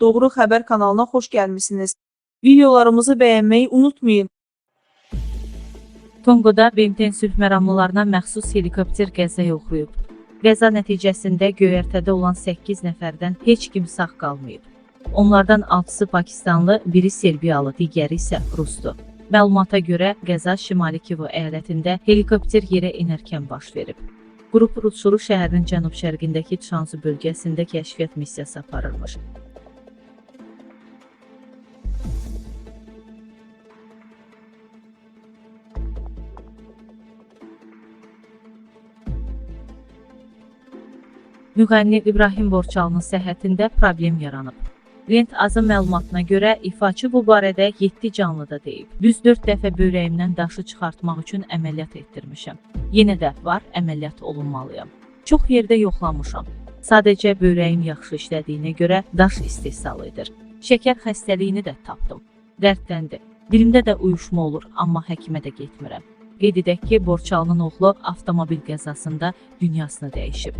Doğru Xəbər kanalına xoş gəlmisiniz. Videolarımızı bəyənməyi unutmayın. Tongoda BMT sülh məramlılarına məxsus helikopter qəzaya uğrayıb. Qəza nəticəsində göyərtədə olan 8 nəfərdən heç kim sağ qalmayıb. Onlardan 6-sı Pakistanlı, biri Serbiyalı, digəri isə Rusdur. Məlumata görə qəza Şimali Kivu əyalətində helikopter yerə enərkən baş verib. Qrup Rutsuru şəhərinin cənub-şərqindəki Çansu bölgəsində kəşfiyyat missiyası aparırmış. Müğənni İbrahim Borçalının səhhətində problem yaranıb. Lent azın məlumatına görə ifaçı bu barədə 7 canlıda deyib. Düz 4 dəfə böyrəyimdən daşı çıxartmaq üçün əməliyyat etdirmişəm. Yenə də var, əməliyyat olunmalıyam. Çox yerdə yoxlamışam. Sadəcə böyrəyim yaxşı işlədiyinə görə daş istehsal edir. Şəkər xəstəliyini də tapdım. Dərddəndir. Dilimdə də uyuşma olur, amma həkimə də getmirəm. Qeyd edək ki, Borçalının oğlu avtomobil qəzasında dünyasını dəyişib.